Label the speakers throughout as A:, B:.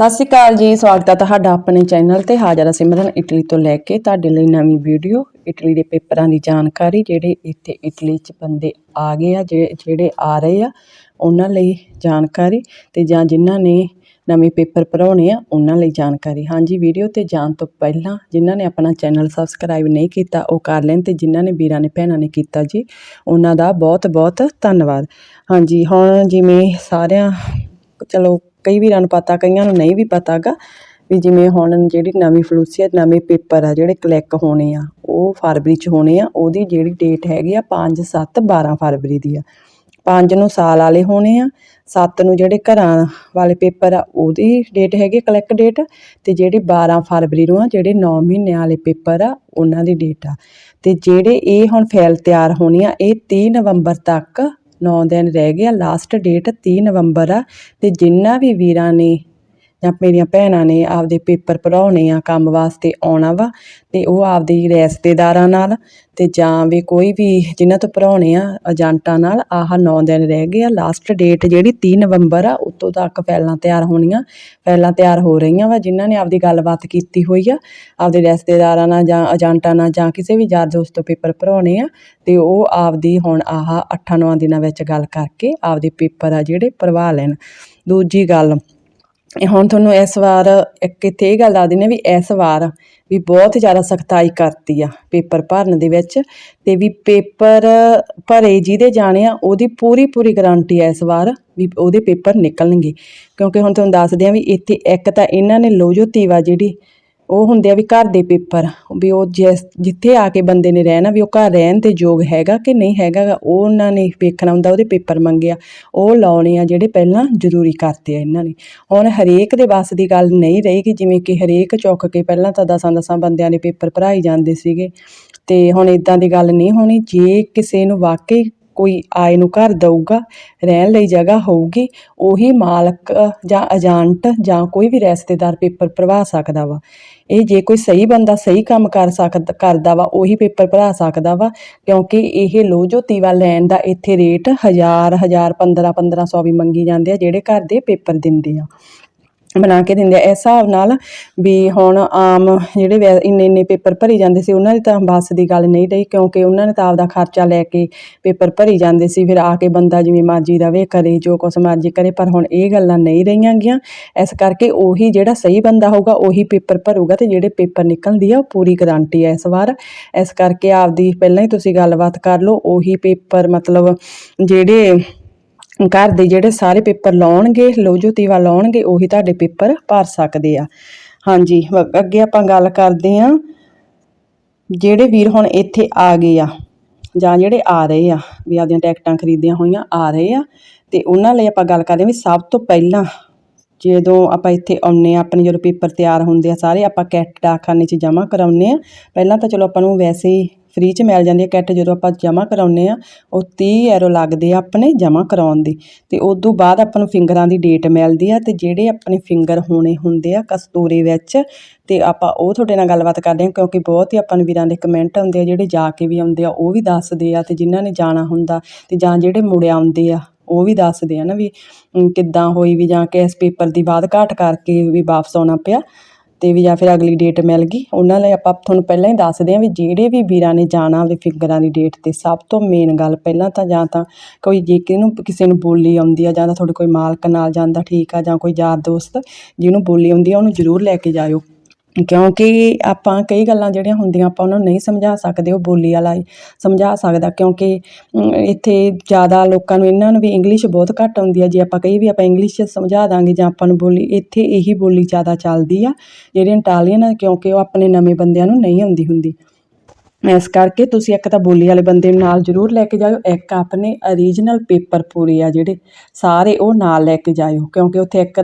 A: ਸਤਿ ਸ਼੍ਰੀ ਅਕਾਲ ਜੀ, ਸਵਾਗਤ ਹੈ ਤੁਹਾਡਾ ਆਪਣੇ ਚੈਨਲ ਤੇ। ਹਾਜ਼ਰ ਹਾਂ ਸਿਮਰਨ ਇਟਲੀ ਤੋਂ ਲੈ ਕੇ। ਤੁਹਾਡੇ ਲਈ ਨਵੀਂ ਵੀਡੀਓ, ਇਟਲੀ ਦੇ ਪੇਪਰਾਂ ਦੀ ਜਾਣਕਾਰੀ, ਜਿਹੜੇ ਇੱਥੇ ਇਟਲੀ 'ਚ ਬੰਦੇ ਆ ਗਏ ਆ, ਜੇ- ਜਿਹੜੇ ਆ ਰਹੇ ਆ, ਉਹਨਾਂ ਲਈ ਜਾਣਕਾਰੀ ਤੇ ਜਾਂ ਜਿਨ੍ਹਾਂ ਨੇ ਨਵੇਂ ਪੇਪਰ ਭਰਾਉਣੇ ਆ, ਉਹਨਾਂ ਲਈ ਜਾਣਕਾਰੀ। ਹਾਂਜੀ, ਵੀਡੀਓ ਤੇ ਜਾਣ ਤੋਂ ਪਹਿਲਾਂ ਜਿਨ੍ਹਾਂ ਨੇ ਆਪਣਾ ਚੈਨਲ ਸਬਸਕ੍ਰਾਈਬ ਨਹੀਂ ਕੀਤਾ, ਉਹ ਕਰ ਲੈਣ ਤੇ ਜਿਨ੍ਹਾਂ ਨੇ ਵੀਰਾਂ ਨੇ ਭੈਣਾਂ ਨੇ ਕੀਤਾ ਜੀ, ਉਹਨਾਂ ਦਾ ਬਹੁਤ ਬਹੁਤ ਧੰਨਵਾਦ। ਹਾਂਜੀ, ਹੁਣ ਜਿਵੇਂ ਸਾਰਿਆਂ, ਚਲੋ ਕਈ ਵੀਰਾਂ ਨੂੰ ਪਤਾ, ਕਈਆਂ ਨੂੰ ਨਹੀਂ ਵੀ ਪਤਾਗਾ ਵੀ ਜਿਵੇਂ ਹੁਣ ਜਿਹੜੀ ਨਵੀਂ ਫਲੂਸੀ ਆ, ਨਵੇਂ ਪੇਪਰ ਆ ਜਿਹੜੇ ਕਲਿੱਕ ਹੋਣੇ ਆ, ਉਹ ਫਰਵਰੀ ਚ ਹੋਣੇ ਆ, ਉਹਦੀ ਜਿਹੜੀ ਡੇਟ ਹੈਗੀ ਆ 5 7 12 ਫਰਵਰੀ ਦੀ ਆ। 5 ਨੂੰ ਸਾਲ ਵਾਲੇ ਹੋਣੇ ਆ 7 ਨੂੰ ਜਿਹੜੇ ਘਰਾਂ ਵਾਲੇ ਪੇਪਰ ਆ, ਉਹਦੀ ਡੇਟ ਹੈਗੀ ਕਲਿੱਕ ਡੇਟ ਤੇ ਜਿਹੜੇ 12 ਫਰਵਰੀ ਨੂੰ ਆ, ਜਿਹੜੇ 9 ਮਹੀਨਿਆਂ ਵਾਲੇ ਪੇਪਰ ਆ, ਉਹਨਾਂ ਦੀ ਡੇਟ ਆ। ਤੇ ਜਿਹੜੇ ਇਹ ਹੁਣ ਫਾਈਲ ਤਿਆਰ ਹੋਣੀ ਆ, ਇਹ 30 ਨਵੰਬਰ ਤੱਕ ਨੌ ਦਿਨ ਰਹਿ ਗਏ ਆ। ਲਾਸਟ ਡੇਟ ਤੀਹ ਨਵੰਬਰ ਆ ਅਤੇ ਜਿੰਨਾ ਵੀ ਵੀਰਾਂ ਨੇ ਜਾਂ ਮੇਰੀਆਂ ਭੈਣਾਂ ਨੇ ਆਪਦੇ ਪੇਪਰ ਭਰਾਉਣੇ ਆ ਕੰਮ ਵਾਸਤੇ ਆਉਣਾ ਵਾ, ਤੇ ਉਹ ਆਪਦੇ ਰਿਸ਼ਤੇਦਾਰਾਂ ਨਾਲ ਤੇ ਜਾਂ ਵੀ ਕੋਈ ਵੀ ਜਿਨ੍ਹਾਂ ਤੋਂ ਭਰਾਉਣੇ ਆ ਏਜੰਟਾਂ ਨਾਲ, ਆਹ 9 ਦਿਨ ਰਹਿ ਗਏ ਆ। ਲਾਸਟ ਡੇਟ ਜਿਹੜੀ 30 ਨਵੰਬਰ ਆ, ਉਤੋਂ ਤੱਕ ਫਾਈਲਾਂ ਤਿਆਰ ਹੋਣੀਆਂ, ਫਾਈਲਾਂ ਤਿਆਰ ਹੋ ਰਹੀਆਂ ਵਾ, ਜਿਨ੍ਹਾਂ ਨੇ ਆਪਦੀ ਗੱਲਬਾਤ ਕੀਤੀ ਹੋਈ ਆ, ਆਪਦੇ ਰਿਸ਼ਤੇਦਾਰਾਂ ਨਾਲ ਜਾਂ ਏਜੰਟਾਂ ਨਾਲ ਜਾਂ ਕਿਸੇ ਵੀ ਯਾਰ ਦੋਸਤ ਤੋਂ ਪੇਪਰ ਭਰਾਉਣੇ ਆ, ਤੇ ਉਹ ਆਪਦੀ ਹੁਣ ਆਹ 8-9 ਦਿਨਾਂ ਵਿੱਚ ਗੱਲ ਕਰਕੇ ਆਪਦੇ ਪੇਪਰ ਆ ਜਿਹੜੇ ਭਰਵਾ ਲੈਣ। ਦੂਜੀ ਗੱਲ ਹੁਣ ਤੁਹਾਨੂੰ ਇਸ ਵਾਰ ਇੱਕ ਇੱਥੇ ਇਹ ਗੱਲ ਦੱਸ ਦਿੰਦੇ ਹਾਂ ਵੀ ਇਸ ਵਾਰ ਵੀ ਬਹੁਤ ਜ਼ਿਆਦਾ ਸਖਤਾਈ ਕਰਤੀ ਆ ਪੇਪਰ ਭਰਨ ਦੇ ਵਿੱਚ ਤੇ ਵੀ ਪੇਪਰ ਭਰੇ ਜਿਹਦੇ ਜਾਣੇ ਆ ਉਹਦੀ ਪੂਰੀ ਪੂਰੀ ਗਾਰੰਟੀ ਆ ਇਸ ਵਾਰ ਵੀ ਉਹਦੇ ਪੇਪਰ ਨਿਕਲਣਗੇ। ਕਿਉਂਕਿ ਹੁਣ ਤੁਹਾਨੂੰ ਦੱਸਦੇ ਆ ਵੀ ਇੱਥੇ ਇੱਕ ਤਾਂ ਇਹਨਾਂ ਨੇ ਲੋਜੋ ਤੀਵਾ ਜਿਹੜੀ ਉਹ ਹੁੰਦੇ ਆ ਵੀ ਘਰ ਦੇ ਪੇਪਰ ਵੀ ਉਹ ਜਿਸ ਜਿੱਥੇ ਆ ਕੇ ਬੰਦੇ ਨੇ ਰਹਿਣਾ ਵੀ ਉਹ ਘਰ ਰਹਿਣ ਤੇ ਯੋਗ ਹੈਗਾ ਕਿ ਨਹੀਂ ਹੈਗਾ ਗਾ, ਉਹ ਉਹਨਾਂ ਨੇ ਵੇਖਣਾ ਹੁੰਦਾ ਉਹਦੇ ਪੇਪਰ ਮੰਗਿਆ। ਉਹ ਲਾਉਣੇ ਆ ਜਿਹੜੇ ਪਹਿਲਾਂ ਜ਼ਰੂਰੀ ਕਰਤੇ ਆ ਇਹਨਾਂ ਨੇ। ਹੁਣ ਹਰੇਕ ਦੇ ਵੱਸ ਦੀ ਗੱਲ ਨਹੀਂ ਰਹੇਗੀ ਜਿਵੇਂ ਕਿ ਹਰੇਕ ਚੁੱਕ ਕੇ ਪਹਿਲਾਂ ਤਾਂ ਦਸਾਂ ਦਸਾਂ ਬੰਦਿਆਂ ਦੇ ਪੇਪਰ ਭਰਾਈ ਜਾਂਦੇ ਸੀਗੇ। ਤੇ ਹੁਣ ਇਦਾਂ ਦੀ ਗੱਲ ਨਹੀਂ ਹੋਣੀ ਜੇ ਕਿਸੇ ਨੂੰ ਵਾਕਈ ਕੋਈ ਆਏ ਨੂੰ ਘਰ ਦਊਗਾ, ਰਹਿਣ ਲਈ ਜਗ੍ਹਾ ਹੋਊਗੀ, ਉਹੀ ਮਾਲਕ ਜਾਂ ਏਜੰਟ ਜਾਂ ਕੋਈ ਵੀ ਰਿਸ਼ਤੇਦਾਰ ਪੇਪਰ ਭਰਵਾ ਸਕਦਾ ਵਾ। ਇਹ ਜੇ ਕੋਈ ਸਹੀ ਬੰਦਾ ਸਹੀ ਕੰਮ ਕਰ ਸਕਦਾ, ਕਰਦਾ ਵਾ, ਉਹੀ ਪੇਪਰ ਭਰਾ ਸਕਦਾ ਵਾ, ਕਿਉਂਕਿ ਇਹ ਲੋਜੋ ਤੀਵਾ ਲੈਣ ਦਾ ਇੱਥੇ ਰੇਟ 1000 1000 15 1500 ਵੀ ਮੰਗੀ ਜਾਂਦੇ ਆ, ਜਿਹੜੇ ਘਰ ਦੇ ਪੇਪਰ ਦਿੰਦੇ ਆ। ਬਣਾ ਕੇ ਦਿੰਦੇ ਆ। ਇਸ ਹਿਸਾਬ ਨਾਲ ਵੀ ਹੁਣ ਆਮ ਜਿਹੜੇ ਵੈ- ਇੰਨੇ ਇੰਨੇ ਪੇਪਰ ਭਰੀ ਜਾਂਦੇ ਸੀ, ਉਹਨਾਂ ਦੀ ਤਾਂ ਬੱਸ ਦੀ ਗੱਲ ਨਹੀਂ ਰਹੀ, ਕਿਉਂਕਿ ਉਹਨਾਂ ਨੇ ਤਾਂ ਆਪਦਾ ਖਰਚਾ ਲੈ ਕੇ ਪੇਪਰ ਭਰੀ ਜਾਂਦੇ ਸੀ। ਫਿਰ ਆ ਕੇ ਬੰਦਾ ਜਿਵੇਂ ਮਰਜ਼ੀ ਰਵੇ, ਕਰੇ, ਜੋ ਕੁਛ ਮਰਜ਼ੀ ਕਰੇ, ਪਰ ਹੁਣ ਇਹ ਗੱਲਾਂ ਨਹੀਂ ਰਹੀਆਂ ਗੀਆਂ। ਇਸ ਕਰਕੇ ਉਹੀ ਜਿਹੜਾ ਸਹੀ ਬੰਦਾ ਹੋਊਗਾ, ਉਹੀ ਪੇਪਰ ਭਰੂਗਾ ਤੇ ਜਿਹੜੇ ਪੇਪਰ ਨਿਕਲਦੀ ਆ, ਉਹ ਪੂਰੀ ਗਰੰਟੀ ਆ ਇਸ ਵਾਰ। ਇਸ ਕਰਕੇ ਆਪਦੀ ਪਹਿਲਾਂ ਹੀ ਤੁਸੀਂ ਗੱਲਬਾਤ ਕਰ ਲਓ, ਉਹੀ ਪੇਪਰ ਮਤਲਬ ਜਿਹੜੇ ਘਰ ਦੇ ਜਿਹੜੇ ਸਾਰੇ ਪੇਪਰ ਲਾਉਣਗੇ ਲੋਜੋ ਤੀਵਾ ਲਾਉਣਗੇ, ਉਹੀ ਤੁਹਾਡੇ ਪੇਪਰ ਭਰ ਸਕਦੇ ਆ। ਹਾਂਜੀ, ਵ- ਅੱਗੇ ਆਪਾਂ ਗੱਲ ਕਰਦੇ ਆ ਜਿਹੜੇ ਵੀਰ ਹੁਣ ਇੱਥੇ ਆ ਗਏ ਆ, ਜਾਂ ਜਿਹੜੇ ਆ ਰਹੇ ਆ, ਵੀ ਆਪਦੀਆਂ ਟਿਕਟਾਂ ਖਰੀਦੀਆਂ ਹੋਈਆਂ ਆ ਰਹੇ ਆ, ਤੇ ਉਹਨਾਂ ਲਈ ਆਪਾਂ ਗੱਲ ਕਰਦੇ ਆ ਵੀ ਸਭ ਤੋਂ ਪਹਿਲਾਂ ਜਦੋਂ ਆਪਾਂ ਇੱਥੇ ਆਉਂਦੇ ਆ ਆਪਣੇ ਜਦੋਂ ਪੇਪਰ ਤਿਆਰ ਹੁੰਦੇ ਆ, ਸਾਰੇ ਆਪਾਂ ਕਿੱਟ ਡਾਕਖਾਨੇ 'ਚ ਜਮ੍ਹਾਂ ਕਰਾਉਂਦੇ ਆ ਪਹਿਲਾਂ ਤਾਂ ਚਲੋ ਆਪਾਂ ਨੂੰ ਵੈਸੇ ਹੀ ਫ੍ਰੀ 'ਚ ਮਿਲ ਜਾਂਦੀ ਹੈ। ਕਿੱਟ ਜਦੋਂ ਆਪਾਂ ਜਮ੍ਹਾਂ ਕਰਾਉਂਦੇ ਆ ਉਹ 30 ਐਰੋ ਲੱਗਦੇ ਆ ਆਪਣੇ ਜਮ੍ਹਾਂ ਕਰਾਉਣ ਦੀ। ਤੇ ਉਸ ਤੋਂ ਬਾਅਦ ਆਪਾਂ ਨੂੰ ਫਿੰਗਰਾਂ ਦੀ ਡੇਟ ਮਿਲਦੀ ਆ ਤੇ ਜਿਹੜੇ ਆਪਣੇ ਫਿੰਗਰ ਹੋਣੇ ਹੁੰਦੇ ਆ ਕਸਤੂਰੇ ਵਿੱਚ, ਤੇ ਆਪਾਂ ਉਹ ਤੁਹਾਡੇ ਨਾਲ ਗੱਲਬਾਤ ਕਰਦੇ ਹਾਂ, ਕਿਉਂਕਿ ਬਹੁਤ ਹੀ ਆਪਾਂ ਨੂੰ ਵੀਰਾਂ ਦੇ ਕਮੈਂਟ ਆਉਂਦੇ ਆ, ਜਿਹੜੇ ਜਾ ਕੇ ਵੀ ਆਉਂਦੇ ਆ, ਉਹ ਵੀ ਦੱਸਦੇ ਆ, ਤੇ ਜਿਨ੍ਹਾਂ ਨੇ ਜਾਣਾ ਹੁੰਦਾ, ਤੇ ਜਾਂ ਜਿਹੜੇ ਮੁੜ ਆਉਂਦੇ ਆ, ਉਹ ਵੀ ਦੱਸਦੇ ਆ ਨਾ ਵੀ ਕਿੱਦਾਂ ਹੋਈ ਵੀ ਜਾਂ ਕਿਸ ਪੇਪਰ ਦੀ ਬਾਅਦ ਘਾਟ ਕਰਕੇ ਵੀ ਵਾਪਸ ਆਉਣਾ ਪਿਆ। ਤੇ ਵੀ ਜਾਂ ਫਿਰ ਅਗਲੀ ਡੇਟ ਮਿਲ ਗਈ, ਉਹਨਾਂ ਲਈ ਆਪਾਂ ਤੁਹਾਨੂੰ ਪਹਿਲਾਂ ਹੀ ਦੱਸਦੇ ਹਾਂ ਵੀ ਜਿਹੜੇ ਵੀ ਵੀਰਾਂ ਨੇ ਜਾਣਾ ਉਹਦੇ ਫਿੰਗਰਾਂ ਦੀ ਡੇਟ ਤੇ, ਸਭ ਤੋਂ ਮੇਨ ਗੱਲ ਪਹਿਲਾਂ ਤਾਂ ਜਾਂ ਤਾਂ ਕੋਈ ਜੇ ਕਿਹਨੂੰ ਕਿਸੇ ਨੂੰ ਬੋਲੀ ਆਉਂਦੀ ਆ ਜਾਂ ਤਾਂ ਤੁਹਾਡੇ ਕੋਈ ਮਾਲਕ ਨਾਲ ਜਾਂਦਾ ਠੀਕ ਆ ਜਾਂ ਕੋਈ ਯਾਰ ਦੋਸਤ ਜਿਹਨੂੰ ਬੋਲੀ ਆਉਂਦੀ ਆ, ਉਹਨੂੰ ਜ਼ਰੂਰ ਲੈ ਕੇ ਜਾਇਓ। ਕਿਉਂਕਿ ਆਪਾਂ ਕਈ ਗੱਲਾਂ ਜਿਹੜੀਆਂ ਹੁੰਦੀਆਂ ਆਪਾਂ ਉਹਨਾਂ ਨੂੰ ਨਹੀਂ ਸਮਝਾ ਸਕਦੇ, ਉਹ ਬੋਲੀ ਵਾਲਾ ਹੀ ਸਮਝਾ ਸਕਦਾ। ਕਿਉਂਕਿ ਇੱਥੇ ਜ਼ਿਆਦਾ ਲੋਕਾਂ ਨੂੰ ਇਹਨਾਂ ਨੂੰ ਵੀ ਇੰਗਲਿਸ਼ ਬਹੁਤ ਘੱਟ ਆਉਂਦੀ ਆ। ਜੇ ਆਪਾਂ ਕਹੀ ਵੀ ਆਪਾਂ ਇੰਗਲਿਸ਼ 'ਚ ਸਮਝਾ ਦਾਂਗੇ ਜਾਂ ਆਪਾਂ ਨੂੰ ਬੋਲੀ, ਇੱਥੇ ਇਹੀ ਬੋਲੀ ਜ਼ਿਆਦਾ ਚੱਲਦੀ ਆ ਜਿਹੜੀ ਇਟਾਲੀਅਨ ਆ, ਕਿਉਂਕਿ ਉਹ ਆਪਣੇ ਨਵੇਂ ਬੰਦਿਆਂ ਨੂੰ ਨਹੀਂ ਆਉਂਦੀ ਹੁੰਦੀ। ਇਸ ਕਰਕੇ ਤੁਸੀਂ ਇੱਕ ਤਾਂ ਬੋਲੀ ਵਾਲੇ ਬੰਦੇ ਨੂੰ ਨਾਲ ਜ਼ਰੂਰ ਲੈ ਕੇ ਜਾਇਓ, ਇੱਕ ਆਪਣੇ ਓਰੀਜਨਲ ਪੇਪਰ ਪੂਰੇ ਆ ਜਿਹੜੇ, ਸਾਰੇ ਉਹ ਨਾਲ ਲੈ ਕੇ ਜਾਇਓ। ਕਿਉਂਕਿ ਉੱਥੇ ਇੱਕ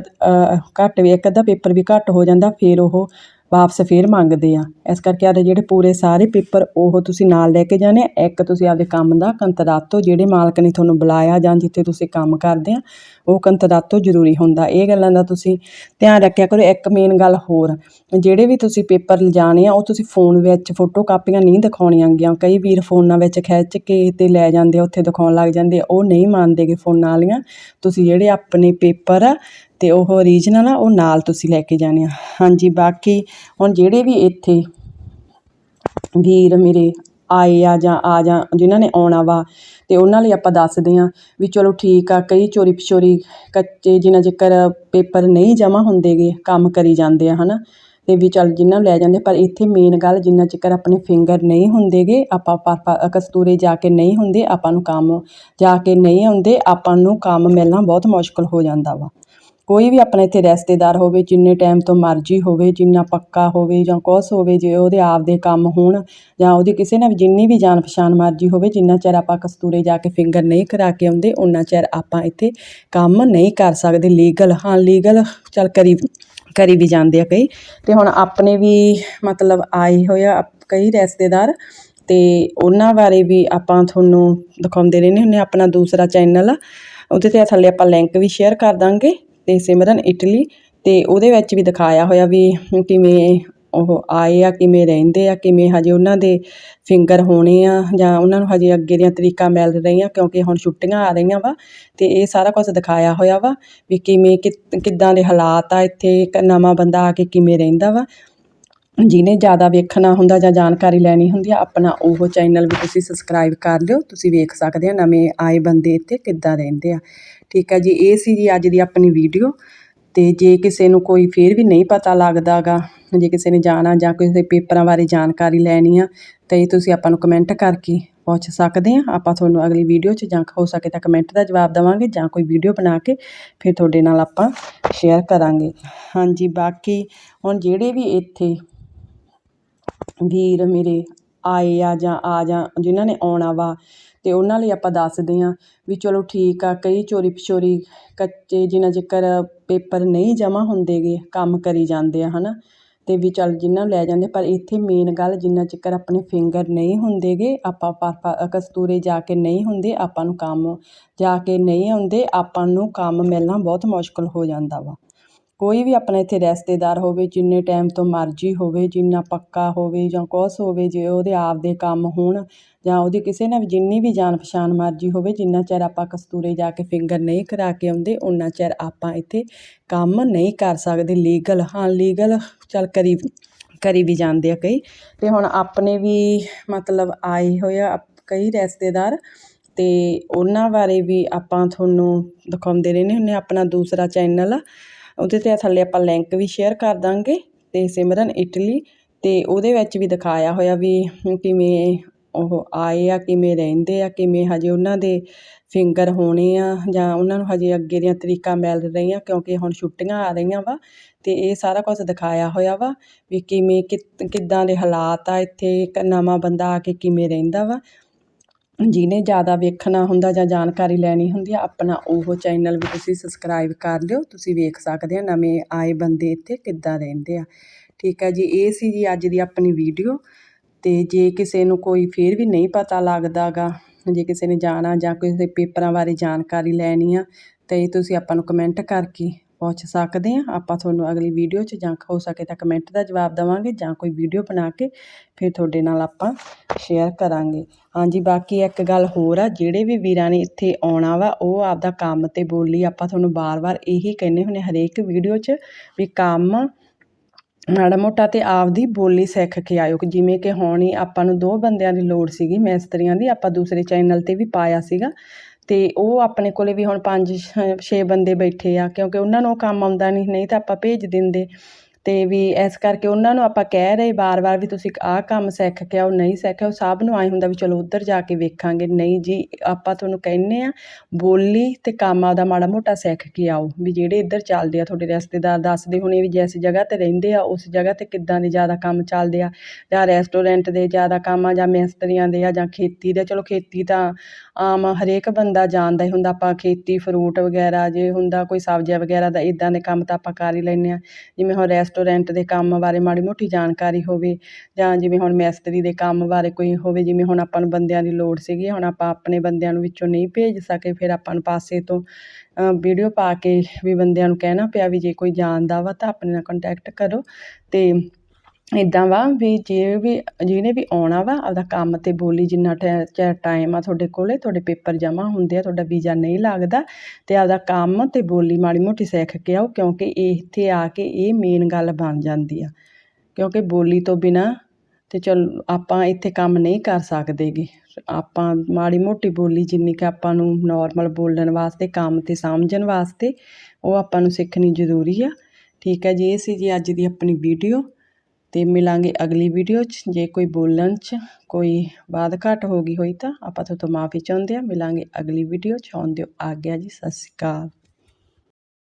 A: ਘੱਟ ਵੀ, ਇੱਕ ਅੱਧਾ ਪੇਪਰ ਵੀ ਘੱਟ ਹੋ ਜਾਂਦਾ, ਫਿਰ ਉਹ ਵਾਪਸ ਫੇਰ ਮੰਗਦੇ ਆ ਇਸ ਕਰਕੇ ਆਦੇ ਜਿਹੜੇ ਪੂਰੇ ਸਾਰੇ ਪੇਪਰ ਉਹ ਤੁਸੀਂ ਨਾਲ ਲੈ ਕੇ ਜਾਣੇ ਆ। ਇੱਕ ਤੁਸੀਂ ਆਪਦੇ ਕੰਮ ਦਾ ਕੰਤਰਾਤੋ ਜਿਹੜੇ ਮਾਲਕ ਨੇ ਤੁਹਾਨੂੰ ਬੁਲਾਇਆ ਜਾਂ ਜਿੱਥੇ ਤੁਸੀਂ ਕੰਮ ਕਰਦੇ ਆ ਉਹ ਕੰਤਰਾਤੋ ਜ਼ਰੂਰੀ ਹੁੰਦਾ, ਇਹ ਗੱਲਾਂ ਦਾ ਤੁਸੀਂ ਧਿਆਨ ਰੱਖਿਆ ਕਰੋ। ਇੱਕ ਮੇਨ ਗੱਲ ਹੋਰ, ਜਿਹੜੇ ਵੀ ਤੁਸੀਂ ਪੇਪਰ ਲਿਜਾਣੇ ਆ, ਉਹ ਤੁਸੀਂ ਫੋਨ ਵਿੱਚ ਫੋਟੋ ਕਾਪੀਆਂ ਨਹੀਂ ਦਿਖਾਉਣੀਆਂ ਗੀਆਂ। ਕਈ ਵੀਰ ਫੋਨਾਂ ਵਿੱਚ ਖਿੱਚ ਕੇ ਤੇ ਲੈ ਜਾਂਦੇ ਆ, ਉੱਥੇ ਦਿਖਾਉਣ ਲੱਗ ਜਾਂਦੇ ਉਹ ਨਹੀਂ ਮੰਨਦੇ ਮੰਨਦੇਗੇ ਫੋਨਾਂ ਵਾਲੀਆਂ। ਤੁਸੀਂ ਜਿਹੜੇ ਆਪਣੇ ਪੇਪਰ ਆ ਤੇ ਉਹ ਓਰੀਜਨਲ ਆ, ਉਹ ਨਾਲ ਤੁਸੀਂ ਲੈ ਕੇ ਜਾਣੇ ਆ। ਹਾਂਜੀ, ਬਾਕੀ ਹੁਣ ਜਿਹੜੇ ਵੀ ਇੱਥੇ ਵੀਰ ਮੇਰੇ ਆਏ ਆ ਜਾਂ ਆ ਜਾਂ, ਜਿਨ੍ਹਾਂ ਨੇ ਆਉਣਾ ਵਾ ਅਤੇ ਉਹਨਾਂ ਲਈ ਆਪਾਂ ਦੱਸਦੇ ਹਾਂ ਵੀ ਚਲੋ ਠੀਕ ਆ, ਕਈ ਚੋਰੀ ਚੋਰੀ ਕੱਚੇ ਜਿਨ੍ਹਾਂ ਚਿਕਰ ਪੇਪਰ ਨਹੀਂ ਜਮ੍ਹਾਂ ਹੁੰਦੇ ਗੇ, ਕੰਮ ਕਰੀ ਜਾਂਦੇ ਆ ਹੈ ਨਾ ਅਤੇ ਵੀ ਚੱਲ ਜਿਹਨਾਂ ਨੂੰ ਲੈ ਜਾਂਦੇ ਪਰ ਇੱਥੇ ਮੇਨ ਗੱਲ ਜਿੰਨਾ ਚਿਕਰ ਆਪਣੇ ਫਿੰਗਰ ਨਹੀਂ ਹੁੰਦੇ ਗੇ, ਆਪਾਂ ਪਰ ਕਸਤੂਰੇ ਜਾ ਕੇ ਨਹੀਂ ਹੁੰਦੇ, ਆਪਾਂ ਨੂੰ ਕੰਮ ਜਾ ਕੇ ਨਹੀਂ ਆਉਂਦੇ, ਆਪਾਂ ਨੂੰ ਕੰਮ ਮਿਲਣਾ ਬਹੁਤ ਮੁਸ਼ਕਲ ਹੋ ਜਾਂਦਾ ਵਾ। ਕੋਈ ਵੀ ਆਪਣਾ ਇੱਥੇ ਰਿਸ਼ਤੇਦਾਰ ਹੋਵੇ, ਜਿੰਨੇ ਟਾਈਮ ਤੋਂ ਮਰਜ਼ੀ ਹੋਵੇ, ਜਿੰਨਾ ਪੱਕਾ ਹੋਵੇ ਜਾਂ ਕੁਛ ਹੋਵੇ, ਜੇ ਉਹਦੇ ਆਪਦੇ ਕੰਮ ਹੋਣ ਜਾਂ ਉਹਦੀ ਕਿਸੇ ਨਾਲ ਵੀ ਜਿੰਨੀ ਵੀ ਜਾਣ ਪਛਾਣ ਮਰਜ਼ੀ ਹੋਵੇ, ਜਿੰਨਾ ਚਿਰ ਆਪਾਂ ਕਸਤੂਰੇ ਜਾ ਕੇ ਫਿੰਗਰ ਨਹੀਂ ਕਰਾ ਕੇ ਆਉਂਦੇ ਉਨਾ ਚਿਰ ਆਪਾਂ ਇੱਥੇ ਕੰਮ ਨਹੀਂ ਕਰ ਸਕਦੇ। ਲੀਗਲ ਹਾਂ ਲੀਗਲ ਚੱਲ ਕਰੀ ਕਰੀ ਵੀ ਜਾਂਦੇ ਆ ਕਈ। ਤੇ ਹੁਣ ਆਪਣੇ ਵੀ ਮਤਲਬ ਆਏ ਹੋਏ ਆ ਕਈ ਰਿਸ਼ਤੇਦਾਰ ਤੇ ਉਹਨਾਂ ਬਾਰੇ ਵੀ ਆਪਾਂ ਤੁਹਾਨੂੰ ਦਿਖਾਉਂਦੇ ਰਹਿੰਦੇ ਹੁੰਦੇ ਹਾਂ। ਆਪਣਾ ਦੂਸਰਾ ਚੈਨਲ ਉਹਦੇ ਤੇ ਥੱਲੇ ਆਪਾਂ ਲਿੰਕ ਵੀ ਸ਼ੇਅਰ ਕਰ ਦਾਂਗੇ। ਅਤੇ ਸਿਮਰਨ ਇਟਲੀ ਅਤੇ ਉਹਦੇ ਵਿੱਚ ਵੀ ਦਿਖਾਇਆ ਹੋਇਆ ਵੀ ਕਿਵੇਂ ਉਹ ਆਏ ਆ, ਕਿਵੇਂ ਰਹਿੰਦੇ ਆ, ਕਿਵੇਂ ਹਜੇ ਉਹਨਾਂ ਦੇ ਫਿੰਗਰ ਹੋਣੇ ਆ ਜਾਂ ਉਹਨਾਂ ਨੂੰ ਹਜੇ ਅੱਗੇ ਦੀਆਂ ਤਰੀਕਾਂ ਮਿਲ ਰਹੀਆਂ ਕਿਉਂਕਿ ਹੁਣ ਛੁੱਟੀਆਂ ਆ ਰਹੀਆਂ ਵਾ ਅਤੇ ਇਹ ਸਾਰਾ ਕੁਝ ਦਿਖਾਇਆ ਹੋਇਆ ਵਾ ਵੀ ਕਿਵੇਂ, ਕਿ- ਕਿੱਦਾਂ ਦੇ ਹਾਲਾਤ ਆ ਇੱਥੇ ਇੱਕ ਨਵਾਂ ਬੰਦਾ ਆ ਕੇ ਕਿਵੇਂ ਰਹਿੰਦਾ ਵਾ ਜਿਹਨੇ ਜ਼ਿਆਦਾ ਵੇਖਣਾ ਹੁੰਦਾ ਜਾਂ ਜਾਣਕਾਰੀ ਲੈਣੀ ਹੁੰਦੀ ਆ, ਆਪਣਾ ਉਹ ਚੈਨਲ ਵੀ ਤੁਸੀਂ ਸਬਸਕ੍ਰਾਈਬ ਕਰ ਲਿਓ। ਤੁਸੀਂ ਵੇਖ ਸਕਦੇ ਆ ਨਵੇਂ ਆਏ ਬੰਦੇ ਇੱਥੇ ਕਿੱਦਾਂ ਰਹਿੰਦੇ ਆ। ਠੀਕ ਆ ਜੀ, ਇਹ ਸੀ ਜੀ ਅੱਜ ਦੀ ਆਪਣੀ ਵੀਡੀਓ ਤੇ ਜੇ ਕਿਸੇ ਨੂੰ ਕੋਈ ਫੇਰ ਵੀ ਨਹੀਂ ਪਤਾ ਲੱਗਦਾਗਾ, ਜੇ ਕਿਸੇ ਨੇ ਜਾਣਾ ਜਾਂ ਕਿਸੇ ਪੇਪਰਾਂ ਬਾਰੇ ਜਾਣਕਾਰੀ ਲੈਣੀ ਆ, ਤਾਂ ਇਹ ਤੁਸੀਂ ਆਪਾਂ ਨੂੰ ਕਮੈਂਟ ਕਰਕੇ ਪੁੱਛ ਸਕਦੇ ਆ। ਆਪਾਂ ਤੁਹਾਨੂੰ ਅਗਲੀ ਵੀਡੀਓ 'ਚ ਜਾਂ ਹੋ ਸਕੇ ਤਾਂ ਕਮੈਂਟ ਦਾ ਜਵਾਬ ਦੇਵਾਂਗੇ ਜਾਂ ਕੋਈ ਵੀਡੀਓ ਬਣਾ ਕੇ ਫਿਰ ਤੁਹਾਡੇ ਨਾਲ ਆਪਾਂ ਸ਼ੇਅਰ ਕਰਾਂਗੇ। ਹਾਂਜੀ, ਬਾਕੀ ਹੁਣ ਜਿਹੜੇ ਵੀ ਇੱਥੇ ਵੀਰ ਮੇਰੇ ਆਏ ਆ ਜਾਂ ਆ ਜਾਂ ਜਿਨ੍ਹਾਂ ਨੇ ਆਉਣਾ ਵਾ ਅਤੇ ਉਹਨਾਂ ਲਈ ਆਪਾਂ ਦੱਸਦੇ ਹਾਂ ਵੀ ਚਲੋ ਠੀਕ ਆ, ਕਈ ਚੋਰੀ ਚੋਰੀ ਕੱਚੇ ਜਿਨ੍ਹਾਂ ਚਿਕਰ ਪੇਪਰ ਨਹੀਂ ਜਮ੍ਹਾਂ ਹੁੰਦੇ ਗੇ ਕੰਮ ਕਰੀ ਜਾਂਦੇ ਆ ਹੈ ਨਾ ਅਤੇ ਵੀ ਚੱਲ ਜਿਨ੍ਹਾਂ ਨੂੰ ਲੈ ਜਾਂਦੇ, ਪਰ ਇੱਥੇ ਮੇਨ ਗੱਲ ਜਿੰਨਾ ਚਿਕਰ ਆਪਣੇ ਫਿੰਗਰ ਨਹੀਂ ਹੁੰਦੇ ਗੇ ਆਪਾਂ ਪਰ ਕਸਤੂਰੇ ਜਾ ਕੇ ਨਹੀਂ ਹੁੰਦੇ, ਆਪਾਂ ਨੂੰ ਕੰਮ ਜਾ ਕੇ ਨਹੀਂ ਆਉਂਦੇ, ਆਪਾਂ ਨੂੰ ਕੰਮ ਮਿਲਣਾ ਬਹੁਤ ਮੁਸ਼ਕਲ ਹੋ ਜਾਂਦਾ ਵਾ। ਕੋਈ ਵੀ ਆਪਣਾ ਇੱਥੇ ਰਿਸ਼ਤੇਦਾਰ ਹੋਵੇ, ਜਿੰਨੇ ਟਾਈਮ ਤੋਂ ਮਰਜ਼ੀ ਹੋਵੇ, ਜਿੰਨਾ ਪੱਕਾ ਹੋਵੇ ਜਾਂ ਕੁਛ ਹੋਵੇ, ਜੇ ਉਹਦੇ ਆਪਦੇ ਕੰਮ ਹੋਣ ਜਾਂ ਉਹਦੀ ਕਿਸੇ ਨਾਲ ਵੀ ਜਿੰਨੀ ਵੀ ਜਾਣ ਪਛਾਣ ਮਰਜ਼ੀ ਹੋਵੇ, ਜਿੰਨਾ ਚਿਰ ਆਪਾਂ ਕਸਤੂਰੇ ਜਾ ਕੇ ਫਿੰਗਰ ਨਹੀਂ ਕਰਾ ਕੇ ਆਉਂਦੇ ਉਨਾ ਚਿਰ ਆਪਾਂ ਇੱਥੇ ਕੰਮ ਨਹੀਂ ਕਰ ਸਕਦੇ ਲੀਗਲ ਹਾਂ ਲੀਗਲ ਚੱਲ ਕਰੀ ਕਰੀ ਵੀ ਜਾਂਦੇ ਆ ਕਈ ਅਤੇ ਹੁਣ ਆਪਣੇ ਵੀ ਮਤਲਬ ਆਏ ਹੋਏ ਆ ਕਈ ਰਿਸ਼ਤੇਦਾਰ ਅਤੇ ਉਹਨਾਂ ਬਾਰੇ ਵੀ ਆਪਾਂ ਤੁਹਾਨੂੰ ਦਿਖਾਉਂਦੇ ਰਹਿੰਦੇ ਹੁੰਦੇ ਹਾਂ। ਆਪਣਾ ਦੂਸਰਾ ਚੈਨਲ ਉਹਦੇ ਤੇ ਥੱਲੇ ਆਪਾਂ ਲਿੰਕ ਵੀ ਸ਼ੇਅਰ ਕਰ ਦਾਂਗੇ ਤੇ ਸਿਮਰਨ ਇਟਲੀ ਤੇ ਉਹਦੇ ਵਿੱਚ ਵੀ ਦਿਖਾਇਆ ਹੋਇਆ ਵੀ ਕਿਵੇਂ ਉਹ ਆਏ ਆ, ਕਿਵੇਂ ਰਹਿੰਦੇ ਆ, ਕਿਵੇਂ ਹਜੇ ਉਹਨਾਂ ਦੇ ਫਿੰਗਰ ਹੋਣੇ ਆ ਜਾਂ ਉਹਨਾਂ ਨੂੰ ਹਜੇ ਅੱਗੇ ਦੀਆਂ ਤਰੀਕਾਂ ਮਿਲ ਰਹੀਆਂ ਕਿਉਂਕਿ ਹੁਣ ਛੁੱਟੀਆਂ ਆ ਰਹੀਆਂ ਵਾ ਤੇ ਇਹ ਸਾਰਾ ਕੁਝ ਦਿਖਾਇਆ ਹੋਇਆ ਵਾ ਵੀ ਕਿਵੇਂ ਕਿ- ਕਿੱਦਾਂ ਦੇ ਹਾਲਾਤ ਆ ਇੱਥੇ, ਇੱਕ ਨਵਾਂ ਬੰਦਾ ਆ ਕੇ ਕਿਵੇਂ ਰਹਿੰਦਾ ਵਾ ਜਿਹਨੇ ਜ਼ਿਆਦਾ ਵੇਖਣਾ ਹੁੰਦਾ ਜਾਂ ਜਾਣਕਾਰੀ ਲੈਣੀ ਹੁੰਦੀ ਆ, ਆਪਣਾ ਉਹ ਚੈਨਲ ਵੀ ਤੁਸੀਂ ਸਬਸਕ੍ਰਾਈਬ ਕਰ ਲਿਓ। ਤੁਸੀਂ ਵੇਖ ਸਕਦੇ ਆ ਨਵੇਂ ਆਏ ਬੰਦੇ ਇੱਥੇ ਕਿੱਦਾਂ ਰਹਿੰਦੇ ਆ। ਠੀਕ ਆ ਜੀ, ਇਹ ਸੀ ਜੀ ਅੱਜ ਦੀ ਆਪਣੀ ਵੀਡੀਓ ਤੇ ਜੇ ਕਿਸੇ ਨੂੰ ਕੋਈ ਫੇਰ ਵੀ ਨਹੀਂ ਪਤਾ ਲੱਗਦਾਗਾ, ਜੇ ਕਿਸੇ ਨੇ ਜਾਣਾ ਜਾਂ ਕਿਸੇ ਪੇਪਰਾਂ ਬਾਰੇ ਜਾਣਕਾਰੀ ਲੈਣੀ ਆ, ਤਾਂ ਇਹ ਤੁਸੀਂ ਆਪਾਂ ਨੂੰ ਕਮੈਂਟ ਕਰਕੇ ਪਹੁੰਚ ਸਕਦੇ ਆ ਆਪਾਂ ਤੁਹਾਨੂੰ ਅਗਲੀ ਵੀਡੀਓ 'ਚ ਜਾਂ ਹੋ ਸਕੇ ਤਾਂ ਕਮੈਂਟ ਦਾ ਜਵਾਬ ਦੇਵਾਂਗੇ ਜਾਂ ਕੋਈ ਵੀਡੀਓ ਬਣਾ ਕੇ ਫਿਰ ਤੁਹਾਡੇ ਨਾਲ ਆਪਾਂ ਸ਼ੇਅਰ ਕਰਾਂਗੇ। ਹਾਂਜੀ, ਬਾਕੀ ਇੱਕ ਗੱਲ ਹੋਰ ਆ, ਜਿਹੜੇ ਵੀ ਵੀਰਾਂ ਨੇ ਇੱਥੇ ਆਉਣਾ ਵਾ, ਉਹ ਆਪਦਾ ਕੰਮ ਤੇ ਬੋਲੀ ਆਪਾਂ ਤੁਹਾਨੂੰ ਬਾਰ-ਬਾਰ ਇਹੀ ਕਹਿੰਦੇ ਹੁੰਦੇ ਹਰੇਕ ਵੀਡੀਓ 'ਚ ਵੀ ਕੰਮ ਮਾੜਾ ਮੋਟਾ ਤੇ ਆਪਦੀ ਬੋਲੀ ਸਿੱਖ ਕੇ ਆਇਓ। ਜਿਵੇਂ ਕਿ ਹੁਣ ਹੀ ਆਪਾਂ ਨੂੰ ਦੋ ਬੰਦਿਆਂ ਦੀ ਲੋੜ ਸੀਗੀ, ਮਿਸਤਰੀਆਂ ਦੀ, ਆਪਾਂ ਦੂਸਰੇ ਚੈਨਲ ਤੇ ਵੀ ਪਾਇਆ ਸੀਗਾ। ਅਤੇ ਉਹ ਆਪਣੇ ਕੋਲ ਵੀ ਹੁਣ 5 6 ਬੰਦੇ ਬੈਠੇ ਆ, ਕਿਉਂਕਿ ਉਹਨਾਂ ਨੂੰ ਉਹ ਕੰਮ ਆਉਂਦਾ ਨਹੀਂ ਨਹੀਂ ਤਾਂ ਆਪਾਂ ਭੇਜ ਦਿੰਦੇ। ਅਤੇ ਵੀ ਇਸ ਕਰਕੇ ਉਹਨਾਂ ਨੂੰ ਆਪਾਂ ਕਹਿ ਰਹੇ ਵਾਰ-ਵਾਰ ਵੀ ਤੁਸੀਂ ਆਹ ਕੰਮ ਸਿੱਖ ਕੇ ਆਓ, ਨਹੀਂ ਸਿੱਖਿਆ ਉਹ ਸਭ ਨੂੰ ਆਏ ਹੁੰਦਾ ਵੀ ਚਲੋ ਉੱਧਰ ਜਾ ਕੇ ਵੇਖਾਂਗੇ। ਨਹੀਂ ਜੀ, ਆਪਾਂ ਤੁਹਾਨੂੰ ਕਹਿੰਨੇ ਆ, ਬੋਲੀ ਅਤੇ ਕੰਮ ਆਪਦਾ ਮਾੜਾ ਮੋਟਾ ਸਿੱਖ ਕੇ ਆਓ, ਵੀ ਜਿਹੜੇ ਇੱਧਰ ਚੱਲਦੇ ਆ, ਤੁਹਾਡੇ ਰਿਸ਼ਤੇਦਾਰ ਦੱਸਦੇ ਹੋਣੇ ਵੀ ਜਿਸ ਜਗ੍ਹਾ ਤੇ ਰਹਿੰਦੇ ਆ, ਉਸ ਜਗ੍ਹਾ ਤੇ ਕਿੱਦਾਂ ਦੇ ਜ਼ਿਆਦਾ ਕੰਮ ਚੱਲਦੇ ਆ, ਜਾਂ ਰੈਸਟੋਰੈਂਟ ਦੇ ਜ਼ਿਆਦਾ ਕੰਮ ਆ, ਜਾਂ ਮਿਸਤਰੀਆਂ ਦੇ ਆ, ਜਾਂ ਖੇਤੀ ਦੇ, ਚਲੋ ਖੇਤੀ ਤਾਂ ਆਮ ਹਰੇਕ ਬੰਦਾ ਜਾਣਦਾ ਹੀ ਹੁੰਦਾ, ਆਪਾਂ ਖੇਤੀ ਫਰੂਟ ਵਗੈਰਾ, ਜੇ ਹੁੰਦਾ ਕੋਈ ਸਬਜ਼ੀਆਂ ਵਗੈਰਾ ਦਾ ਇੱਦਾਂ ਦੇ ਕੰਮ ਤਾਂ ਆਪਾਂ ਕਰ ਹੀ ਲੈਂਦੇ ਹਾਂ। ਜਿਵੇਂ ਹੁਣ ਰੈਸਟੋਰੈਂਟ ਦੇ ਕੰਮ ਬਾਰੇ ਮਾੜੀ ਮੋਟੀ ਜਾਣਕਾਰੀ ਹੋਵੇ ਜਾਂ ਜਿਵੇਂ ਹੁਣ ਮਿਸਤਰੀ ਦੇ ਕੰਮ ਬਾਰੇ ਕੋਈ ਹੋਵੇ, ਜਿਵੇਂ ਹੁਣ ਆਪਾਂ ਨੂੰ ਬੰਦਿਆਂ ਦੀ ਲੋੜ ਸੀਗੀ, ਹੁਣ ਆਪਾਂ ਆਪਣੇ ਬੰਦਿਆਂ ਨੂੰ ਵਿੱਚੋਂ ਨਹੀਂ ਭੇਜ ਸਕੇ, ਫਿਰ ਆਪਾਂ ਨੂੰ ਪਾਸੇ ਤੋਂ ਵੀਡੀਓ ਪਾ ਕੇ ਵੀ ਬੰਦਿਆਂ ਨੂੰ ਕਹਿਣਾ ਪਿਆ ਵੀ ਜੇ ਕੋਈ ਜਾਣਦਾ ਵਾ ਤਾਂ ਆਪਣੇ ਨਾਲ ਕੰਟੈਕਟ ਕਰੋ ਅਤੇ ਇੱਦਾਂ ਵਾ ਵੀ ਜੇ ਵੀ, ਜਿਹਨੇ ਵੀ ਆਉਣਾ ਵਾ, ਆਪਦਾ ਕੰਮ ਤੇ ਬੋਲੀ ਜਿੰਨਾ ਟੈ ਟਾਈਮ ਆ ਤੁਹਾਡੇ ਕੋਲ, ਤੁਹਾਡੇ ਪੇਪਰ ਜਮ੍ਹਾਂ ਹੁੰਦੇ ਆ, ਤੁਹਾਡਾ ਵੀਜ਼ਾ ਨਹੀਂ ਲੱਗਦਾ ਅਤੇ ਆਪਦਾ ਕੰਮ ਅਤੇ ਬੋਲੀ ਮਾੜੀ ਮੋਟੀ ਸਿੱਖ ਕੇ ਆਓ, ਕਿਉਂਕਿ ਇੱਥੇ ਆ ਕੇ ਇਹ ਮੇਨ ਗੱਲ ਬਣ ਜਾਂਦੀ ਆ। ਕਿਉਂਕਿ ਬੋਲੀ ਤੋਂ ਬਿਨਾਂ ਤੇ ਚਲ ਆਪਾਂ ਇੱਥੇ ਕੰਮ ਨਹੀਂ ਕਰ ਸਕਦੇ ਗੇ ਆਪਾਂ ਮਾੜੀ ਮੋਟੀ ਬੋਲੀ ਜਿੰਨੀ ਕਿ ਆਪਾਂ ਨੂੰ ਨੋਰਮਲ ਬੋਲਣ ਵਾਸਤੇ, ਕੰਮ ਤੇ ਸਮਝਣ ਵਾਸਤੇ, ਉਹ ਆਪਾਂ ਨੂੰ ਸਿੱਖਣੀ ਜ਼ਰੂਰੀ ਆ। ਠੀਕ ਹੈ ਜੀ, ਇਹ ਸੀ ਜੀ ਅੱਜ ਦੀ ਆਪਣੀ ਵੀਡੀਓ ਤੇ ਮਿਲਾਂਗੇ ਅਗਲੀ ਵੀਡੀਓ 'ਚ। ਜੇ ਕੋਈ ਬੋਲਣ 'ਚ ਕੋਈ ਬਾਤ ਘਾਟ ਹੋ ਗਈ ਹੋਈ ਤਾਂ ਆਪਾਂ ਤੁਹਾਡੇ ਤੋਂ ਮਾਫੀ ਚਾਹੁੰਦੇ ਆ ਮਿਲਾਂਗੇ ਅਗਲੀ ਵੀਡੀਓ 'ਚ। ਆਉਣ ਦਿਓ। ਆ ਗਿਆ ਜੀ, ਸਤਿ ਸ਼੍ਰੀ ਅਕਾਲ।